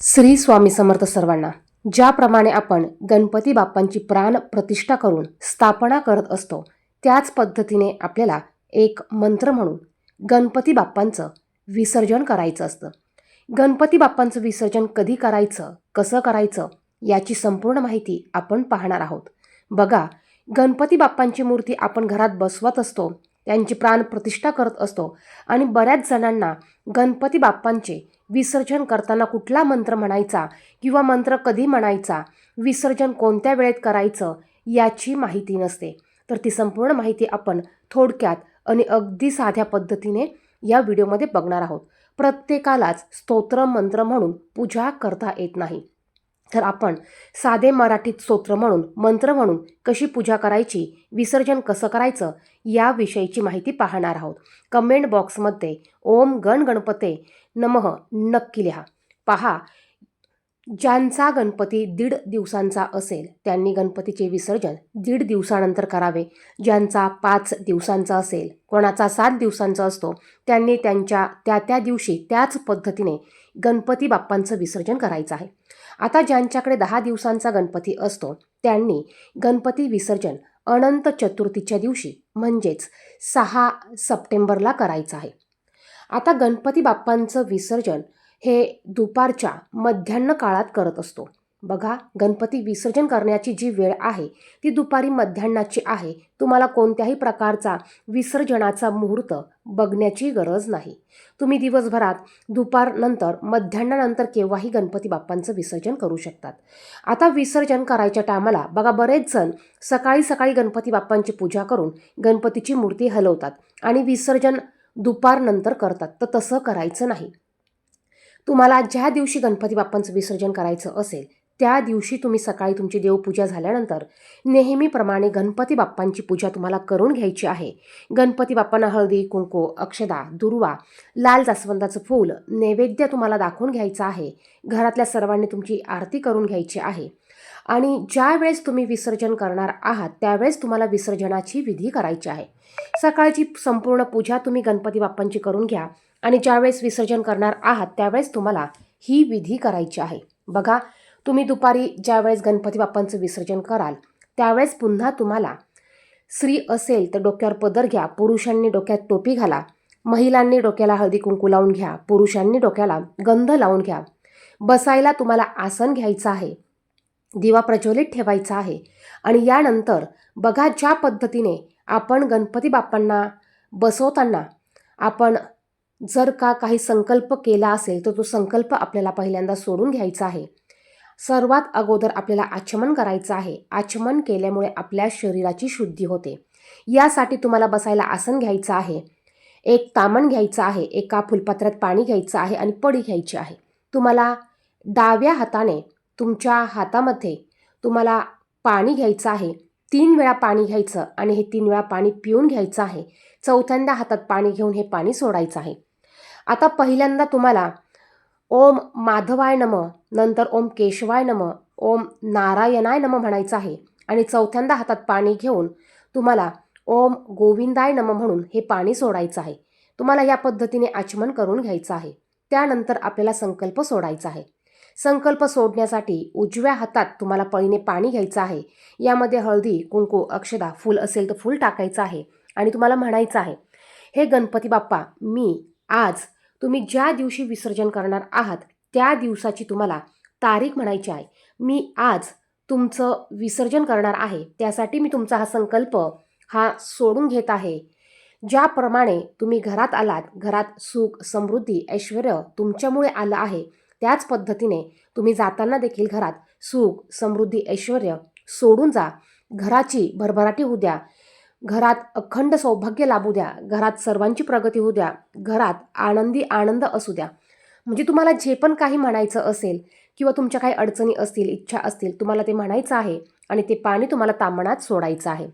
श्री स्वामी समर्थ सर्वांना ज्याप्रमाणे आपण गणपती बाप्पांची प्राण प्रतिष्ठा करून स्थापना करत असतो त्याच पद्धतीने आपल्याला एक मंत्र म्हणून गणपती बाप्पांचं विसर्जन करायचं असतं. गणपती बाप्पांचं विसर्जन कधी करायचं कसं करायचं याची संपूर्ण माहिती आपण पाहणार आहोत. बघा गणपती बाप्पांची मूर्ती आपण घरात बसवत असतो त्यांची प्राण प्रतिष्ठा करत असतो आणि बऱ्याच जणांना गणपती बाप्पांचे विसर्जन करताना कुठला मंत्र म्हणायचा किंवा मंत्र कधी म्हणायचा विसर्जन कोणत्या वेळेत करायचं याची माहिती नसते. तर ती संपूर्ण माहिती आपण थोडक्यात आणि अगदी साध्या पद्धतीने या व्हिडिओमध्ये बघणार आहोत. प्रत्येकालाच स्तोत्र मंत्र म्हणून पूजा करता येत नाही. तर आपण साधे मराठीत स्तोत्र म्हणून मंत्र म्हणून कशी पूजा करायची विसर्जन कसं करायचं याविषयीची माहिती पाहणार आहोत. कमेंट बॉक्समध्ये ओम गण गणपते नमः नक्की लिहा. पहा ज्यांचा गणपती दीड दिवसांचा असेल त्यांनी गणपतीचे विसर्जन दीड दिवसानंतर करावे. ज्यांचा पाच दिवसांचा असेल कोणाचा सात दिवसांचा असतो त्यांनी त्यांच्या त्या त्या दिवशी त्याच पद्धतीने गणपती बाप्पांचं विसर्जन करायचं आहे. आता ज्यांच्याकडे दहा दिवसांचा गणपती असतो त्यांनी गणपती विसर्जन अनंत चतुर्थीच्या दिवशी म्हणजेच सहा सप्टेंबरला करायचं आहे. आता गणपती बाप्पांचं विसर्जन हे दुपारच्या मध्यान्ह काळात करत असतो. बघा गणपती विसर्जन करण्याची जी वेळ आहे ती दुपारी मध्यान्नाची आहे. तुम्हाला कोणत्याही प्रकारचा विसर्जनाचा मुहूर्त बघण्याची गरज नाही. तुम्ही दिवसभरात दुपारनंतर मध्यान्हानंतर केव्हाही गणपती बाप्पांचं विसर्जन करू शकतात. आता विसर्जन करायच्या टायमाला बघा बरेच जण सकाळी सकाळी गणपती बाप्पांची पूजा करून गणपतीची मूर्ती हलवतात आणि विसर्जन दुपारनंतर करतात. तर तसं करायचं नाही. तुम्हाला ज्या दिवशी गणपती बाप्पांचं विसर्जन करायचं असेल त्या दिवशी तुम्ही सकाळी तुमची देवपूजा झाल्यानंतर नेहमीप्रमाणे गणपती बाप्पांची पूजा तुम्हाला करून घ्यायची आहे. गणपती बाप्पांना हळदी कुंकू अक्षदा दुर्वा लाल जास्वंदाचं फूल नैवेद्य तुम्हाला दाखवून घ्यायचं आहे. घरातल्या सर्वांनी तुमची आरती करून घ्यायची आहे. आणि ज्या वेळेस तुम्ही विसर्जन करणार आहात त्यावेळेस तुम्हाला विसर्जनाची विधी करायची आहे. सकाळची संपूर्ण पूजा तुम्ही गणपती बाप्पांची करून घ्या आणि ज्यावेळेस विसर्जन करणार आहात त्यावेळेस तुम्हाला ही विधी करायची आहे. बघा तुम्ही दुपारी ज्यावेळेस गणपती बाप्पांचं विसर्जन कराल त्यावेळेस पुन्हा तुम्हाला स्त्री असेल तर डोक्यावर पदर घ्या पुरुषांनी डोक्यात टोपी घाला महिलांनी डोक्याला हळदी कुंकू लावून घ्या पुरुषांनी डोक्याला गंध लावून घ्या. बसायला तुम्हाला आसन घ्यायचं आहे दिवा प्रज्वलित ठेवायचा आहे आणि यानंतर बघा ज्या पद्धतीने आपण गणपती बाप्पांना बसवताना आपण जर का काही संकल्प केला असेल तर तो संकल्प आपल्याला पहिल्यांदा सोडून घ्यायचा आहे. सर्वात अगोदर आपल्याला आचमन करायचं आहे. आचमन केल्यामुळे आपल्या शरीराची शुद्धी होते. यासाठी तुम्हाला बसायला आसन घ्यायचं आहे. एक तामण घ्यायचं आहे. एका फुलपात्रात पाणी घ्यायचं आहे आणि पडी घ्यायची आहे. तुम्हाला डाव्या हाताने तुमच्या हातामध्ये तुम्हाला पाणी घ्यायचं आहे. तीन वेळा पाणी घ्यायचं आणि हे तीन वेळा पाणी पिऊन घ्यायचं आहे. चौथ्यांदा हातात पाणी घेऊन हे पाणी सोडायचं आहे. आता पहिल्यांदा तुम्हाला ओम माधवाय नम नंतर ओम केशवाय नम ओम नारायणाय नम म्हणायचं आहे. आणि चौथ्यांदा हातात पाणी घेऊन तुम्हाला ओम गोविंदाय नम म्हणून हे पाणी सोडायचं आहे. तुम्हाला या पद्धतीने आचमन करून घ्यायचं आहे. त्यानंतर आपल्याला संकल्प सोडायचा आहे. संकल्प सोडण्यासाठी उजव्या हातात तुम्हाला पळीने पाणी घ्यायचं आहे. यामध्ये हळदी कुंकू अक्षदा फूल असेल तर फूल टाकायचं आहे. आणि तुम्हाला म्हणायचं आहे हे गणपती बाप्पा मी आज तुम्ही ज्या दिवशी विसर्जन करणार आहात त्या दिवसाची तुम्हाला तारीख म्हणायची आहे. मी आज तुमचं विसर्जन करणार आहे त्यासाठी मी तुमचा हा संकल्प हा सोडून घेत आहे. ज्याप्रमाणे तुम्ही घरात आलात घरात सुख समृद्धी ऐश्वर तुमच्यामुळे आलं आहे त्याच पद्धतीने तुम्ही जाताना देखील घरात सुख समृद्धी ऐश्वर सोडून जा. घराची भरभराटी होऊ द्या. घरात अखंड सौभाग्य लाभू द्या. घरात सर्वांची प्रगती होऊ द्या. घरात आनंदी आनंद असू द्या. म्हणजे तुम्हाला जे पण काही म्हणायचं असेल किंवा तुमच्या काही अडचणी असतील इच्छा असतील तुम्हाला ते म्हणायचं आहे आणि ते पाणी तुम्हाला तामणात सोडायचं आहे.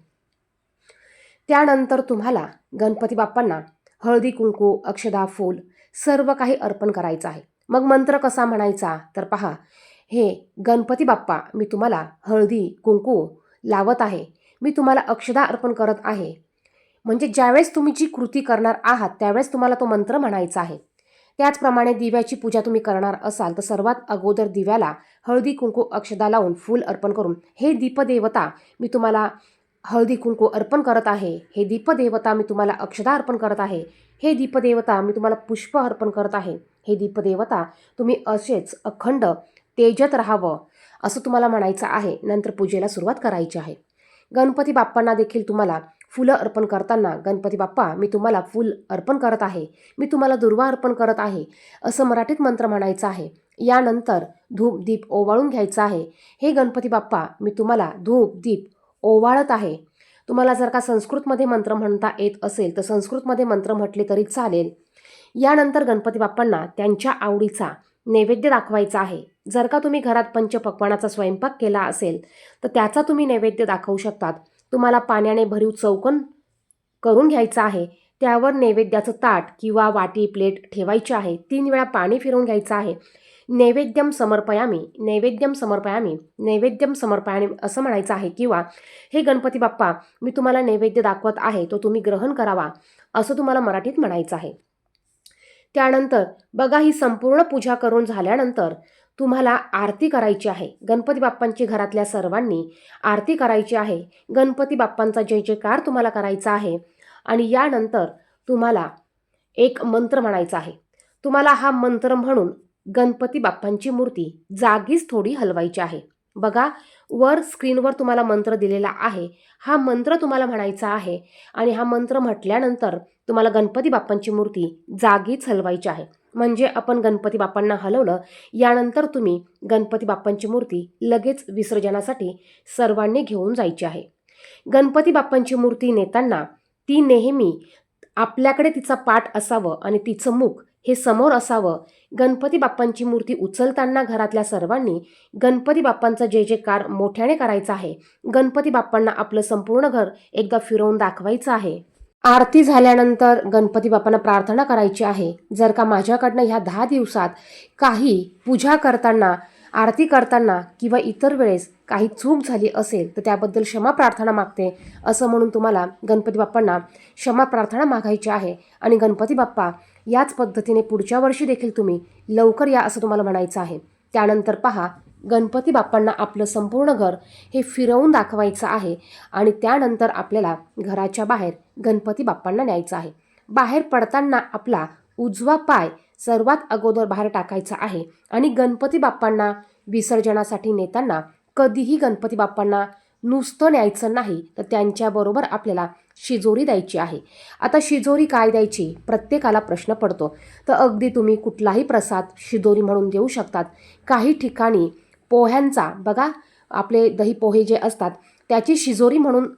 त्यानंतर तुम्हाला गणपती बाप्पांना हळदी कुंकू अक्षदा फूल सर्व काही अर्पण करायचं आहे. मग मंत्र कसा म्हणायचा? तर पहा. हे गणपती बाप्पा मी तुम्हाला हळदी कुंकू लावत आहे. मी तुम्हाला अक्षदा अर्पण करत आहे. म्हणजे ज्यावेळेस तुम्ही जी कृती करणार आहात त्यावेळेस तुम्हाला तो मंत्र म्हणायचा आहे. त्याचप्रमाणे दिव्याची पूजा तुम्ही करणार असाल तर सर्वात अगोदर दिव्याला हळदी कुंकू अक्षदा लावून फूल अर्पण करून हे दीपदेवता मी तुम्हाला हळदी कुंकू अर्पण करत आहे. हे दीपदेवता मी तुम्हाला अक्षदा अर्पण करत आहे. हे दीपदेवता मी तुम्हाला पुष्प अर्पण करत आहे. हे दीपदेवता तुम्ही असेच अखंड तेजत राहावं असं तुम्हाला म्हणायचं आहे. नंतर पूजेला सुरुवात करायची आहे. गणपती बाप्पांना देखील तुम्हाला फुलं अर्पण करताना गणपती बाप्पा मी तुम्हाला फुल अर्पण करत आहे. मी तुम्हाला दुर्वा अर्पण करत आहे. असं मराठीत मंत्र म्हणायचं आहे. यानंतर धूप दीप ओवाळून घ्यायचं आहे. हे गणपती बाप्पा मी तुम्हाला धूप दीप ओवाळत आहे. तुम्हाला जर का संस्कृतमध्ये मंत्र म्हणता येत असेल तर संस्कृतमध्ये मंत्र म्हटले तरी चालेल. यानंतर गणपती बाप्पांना त्यांच्या आवडीचा नैवेद्य दाखवायचा आहे. जर का तुम्ही घरात पंचपक्वानाचा स्वयंपाक केला असेल तर त्याचा तुम्ही नैवेद्य दाखवू शकतात. तुम्हाला पाण्याने भरीव चौकन करून घ्यायचं आहे. त्यावर नैवेद्याचं ताट किंवा वाटी प्लेट ठेवायची आहे. तीन वेळा पाणी फिरवून घ्यायचं आहे. नैवेद्यम समर्पयामी नैवेद्यम समर्पयामी नैवेद्यम समर्पयामी असं म्हणायचं आहे किंवा हे गणपती बाप्पा मी तुम्हाला नैवेद्य दाखवत आहे तो तुम्ही ग्रहण करावा असं तुम्हाला मराठीत म्हणायचं आहे. त्यानंतर बघा ही संपूर्ण पूजा करून झाल्यानंतर तुम्हाला आरती करायची आहे. गणपती बाप्पांची घरातल्या सर्वांनी आरती करायची आहे. गणपती बाप्पांचा जय जयकार तुम्हाला करायचा आहे. आणि यानंतर तुम्हाला एक मंत्र म्हणायचा आहे. तुम्हाला हा मंत्र म्हणून गणपती बाप्पांची मूर्ती जागीच थोडी हलवायची आहे. बघा वर स्क्रीनवर तुम्हाला मंत्र दिलेला आहे. हा मंत्र तुम्हाला म्हणायचा आहे. आणि हा मंत्र म्हटल्यानंतर तुम्हाला गणपती बाप्पांची मूर्ती जागीच हलवायची आहे. म्हणजे आपण गणपती बाप्पांना हलवलं यानंतर तुम्ही गणपती बाप्पांची मूर्ती लगेच विसर्जनासाठी सर्वांनी घेऊन जायची आहे. गणपती बाप्पांची मूर्ती नेताना ती नेहमी आपल्याकडे तिचा पाठ असावं आणि तिचं मुख हे समोर असावं. गणपती बाप्पांची मूर्ती उचलताना घरातल्या सर्वांनी गणपती जे जे कार मोठ्याने करायचं आहे गणपती बाप्पांना आपलं संपूर्ण घर एकदा फिरवून दाखवायचं आहे. आरती झाल्यानंतर गणपती बाप्पांना प्रार्थना करायची आहे. जर का माझ्याकडनं ह्या दहा दिवसात काही पूजा करताना आरती करताना किंवा इतर वेळेस काही चूक झाली असेल तर त्याबद्दल क्षमा प्रार्थना मागते. असं म्हणून तुम्हाला गणपती बाप्पांना क्षमा प्रार्थना मागायची आहे. आणि गणपती बाप्पा याच पद्धतीने पुढच्या वर्षी देखील तुम्ही लवकर या असं तुम्हाला म्हणायचं आहे. त्यानंतर पहा गणपती बाप्पांना आपलं संपूर्ण घर हे फिरवून दाखवायचं आहे. आणि त्यानंतर आपल्याला घराच्या बाहेर गणपती बाप्पांना न्यायचं आहे. बाहेर पडताना आपला उजवा पाय सर्वात अगोदर बाहेर टाकायचा आहे आणि गणपती बाप्पांना विसर्जनासाठी नेताना कधीही गणपती बाप्पांना नुसतं न्यायचं नाही तर त्यांच्याबरोबर आपल्याला शिजोरी द्यायची आहे. आता शिजोरी काय द्यायची? प्रत्येकाला प्रश्न पडतो. तर अगदी तुम्ही कुठलाही प्रसाद शिजोरी म्हणून देऊ शकतात. काही ठिकाणी पोह्यांचा बघा आपले दही पोहे जे असतात त्याची शिजोरी म्हणून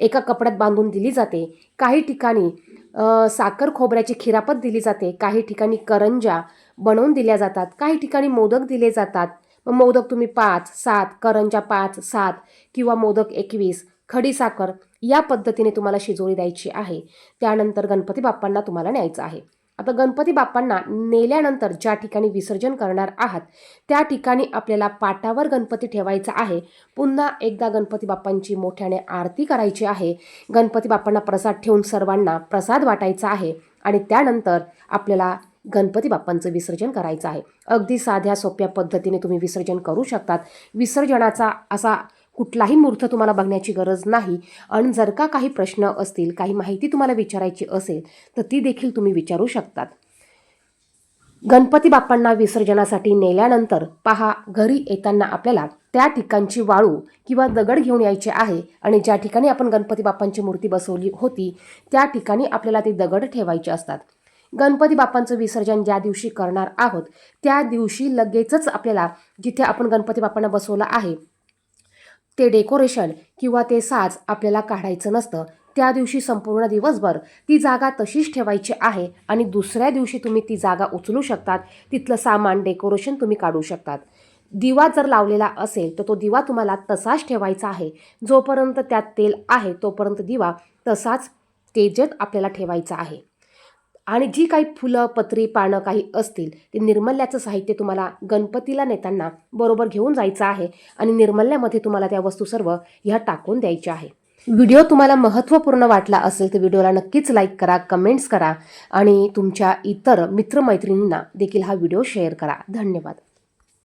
एका कपड्यात बांधून दिली जाते. काही ठिकाणी साखर खोबऱ्याची खिरापत दिली जाते. काही ठिकाणी करंजा बनवून दिल्या जातात. काही ठिकाणी मोदक दिले जातात. मग मोदक तुम्ही पाच सात करंजा पाच सात किंवा मोदक एकवीस खडी साखर या पद्धतीने तुम्हाला शिजोळी द्यायची आहे. त्यानंतर गणपती बाप्पांना तुम्हाला न्यायचं आहे. आता गणपती बाप्पांना नेल्यानंतर ज्या ठिकाणी विसर्जन करणार आहात त्या ठिकाणी आपल्याला पाटावर गणपती ठेवायचा आहे. पुन्हा एकदा गणपती बाप्पांची मोठ्याने आरती करायची आहे. गणपती बाप्पांना प्रसाद ठेवून सर्वांना प्रसाद वाटायचा आहे आणि त्यानंतर आपल्याला गणपती बाप्पांचं विसर्जन करायचं आहे. अगदी साध्या सोप्या पद्धतीने तुम्ही विसर्जन करू शकतात. विसर्जनाचा असा कुठलाही मूर्त तुम्हाला बघण्याची गरज नाही. आणि जर का काही प्रश्न असतील काही माहिती तुम्हाला विचारायची असेल तर ती देखील तुम्ही विचारू शकतात. गणपती बाप्पांना विसर्जनासाठी नेल्यानंतर पहा घरी येताना आपल्याला त्या ठिकाणची वाळू किंवा दगड घेऊन यायचे आहे आणि ज्या ठिकाणी आपण गणपती बाप्पांची मूर्ती बसवली होती त्या ठिकाणी आपल्याला ते दगड ठेवायचे असतात. गणपती बाप्पांचं विसर्जन ज्या दिवशी करणार आहोत त्या दिवशी लगेचच आपल्याला जिथे आपण गणपती बाप्पांना बसवलं आहे ते डेकोरेशन किंवा ते साज आपल्याला काढायचं नसतं त्या दिवशी संपूर्ण दिवसभर ती जागा तशीच ठेवायची आहे आणि दुसऱ्या दिवशी तुम्ही ती जागा उचलू शकतात तिथलं सामान डेकोरेशन तुम्ही काढू शकतात. दिवा जर लावलेला असेल तर तो दिवा तुम्हाला तसाच ठेवायचा आहे. जोपर्यंत त्यात तेल आहे तोपर्यंत दिवा तसाच तेजत आपल्याला ठेवायचा आहे. आणि जी काही फुलं पत्री पानं काही असतील ते निर्मल्याचं साहित्य तुम्हाला गणपतीला नेताना बरोबर घेऊन जायचं आहे आणि निर्मल्यामध्ये तुम्हाला त्या वस्तू सर्व ह्या टाकून द्यायच्या आहे. व्हिडिओ तुम्हाला महत्त्वपूर्ण वाटला असेल तर व्हिडिओला नक्कीच लाईक करा कमेंट्स करा आणि तुमच्या इतर मित्रमैत्रिणींना देखील हा व्हिडिओ शेअर करा. धन्यवाद.